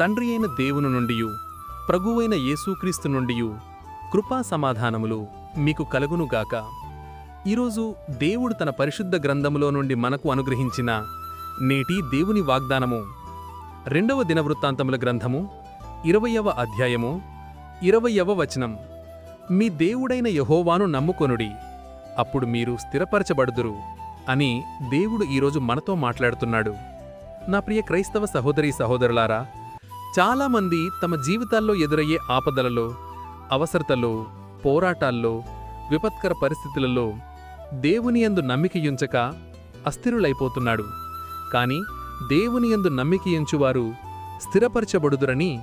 తండ్రి అయిన దేవుని నుండి ప్రభువైన యేసుక్రీస్తు నుండి కృపా సమాధానములు మీకు కలుగునుగాక. ఈరోజు దేవుడు తన పరిశుద్ధ గ్రంథములో నుండి మనకు అనుగ్రహించిన నేటి దేవుని వాగ్దానము. రెండవ దినవృత్తాంతముల గ్రంథము ఇరవయవ అధ్యాయము ఇరవయవ వచనం. మీ దేవుడైన యహోవాను నమ్ముకొనుడి అప్పుడు మీరు స్థిరపరచబడుదురు అని దేవుడు ఈరోజు మనతో మాట్లాడుతున్నాడు. నా ప్రియ క్రైస్తవ సహోదరి సహోదరులారా చాలామంది తమ జీవితాల్లో ఎదురయ్యే ఆపదలలో అవసరతలో పోరాటాల్లో విపత్కర పరిస్థితులలో దేవుని యందు నమ్మికయుంచక అస్థిరులైపోతున్నాడు. కాని దేవుని యందు నమ్మికయుంచువారు స్థిరపరచబడుదురని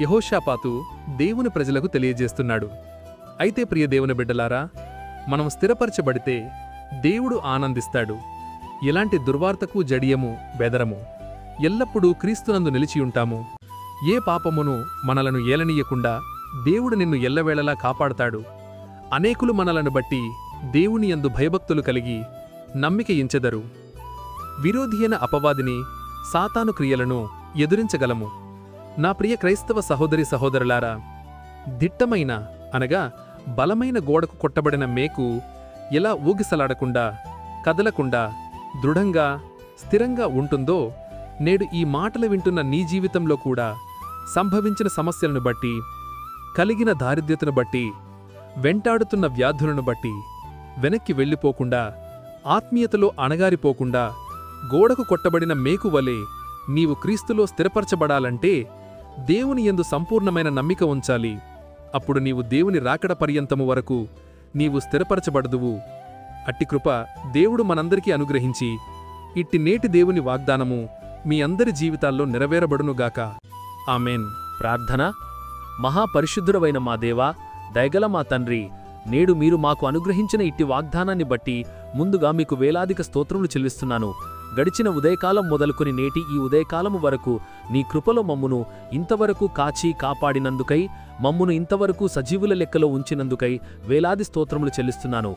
యహోషాపాతు దేవుని ప్రజలకు తెలియజేస్తున్నాడు. అయితే ప్రియ దేవుని బిడ్డలారా మనం స్థిరపరచబడితే దేవుడు ఆనందిస్తాడు. ఎలాంటి దుర్వార్తకు జడియము బెదరము ఎల్లప్పుడూ క్రీస్తునందు నిలిచియుంటాము. ఏ పాపమును మనలను ఏలనీయకుండా దేవుడు నిన్ను ఎల్లవేళలా కాపాడతాడు. అనేకులు మనలను బట్టి దేవుని యందు భయభక్తులు కలిగి నమ్మిక ఇంచెదరు విరోధియన అపవాదిని సాతాను క్రియలను ఎదురించగలము. నా ప్రియ క్రైస్తవ సహోదరి సహోదరులారా దిట్టమైన అనగా బలమైన గోడకు కొట్టబడిన మేకు ఎలా ఊగిసలాడకుండా కదలకుండా దృఢంగా స్థిరంగా ఉంటుందో నేడు ఈ మాటలు వింటున్న నీ జీవితంలో కూడా సంభవించిన సమస్యలను బట్టి కలిగిన దారిద్ర్యతను బట్టి వెంటాడుతున్న వ్యాధులను బట్టి వెనక్కి వెళ్ళిపోకుండా ఆత్మీయతలో అణగారిపోకుండా గోడకు కొట్టబడిన మేకు వలె నీవు క్రీస్తులో స్థిరపరచబడాలంటే దేవుని యందు సంపూర్ణమైన నమ్మిక ఉంచాలి. అప్పుడు నీవు దేవుని రాకడ పర్యంతము వరకు నీవు స్థిరపరచబడదువు. అట్టి కృప దేవుడు మనందరికీ అనుగ్రహించి ఇట్టి నేటి దేవుని వాగ్దానము మీ అందరి జీవితాల్లో నెరవేరబడునుగాక. ఆమెన్. ప్రార్థన. మహాపరిశుద్ధుడవైన మా దేవా దయగల మా తండ్రి నేడు మీరు మాకు అనుగ్రహించిన ఇట్టి వాగ్దానాన్ని బట్టి ముందుగా మీకు వేలాదిక స్తోత్రములు చెల్లిస్తున్నాను. గడిచిన ఉదయకాలం మొదలుకొని నేటి ఈ ఉదయకాలము వరకు నీ కృపలో మమ్మును ఇంతవరకు కాచి కాపాడినందుకై మమ్మును ఇంతవరకు సజీవుల లెక్కలో ఉంచినందుకై వేలాది స్తోత్రములు చెల్లిస్తున్నాను.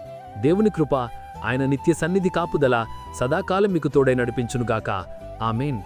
దేవుని కృప ఆయన నిత్య సన్నిధి కాపుదల సదాకాలం మీకు తోడై నడిపించునుగాక. ఆమెన్.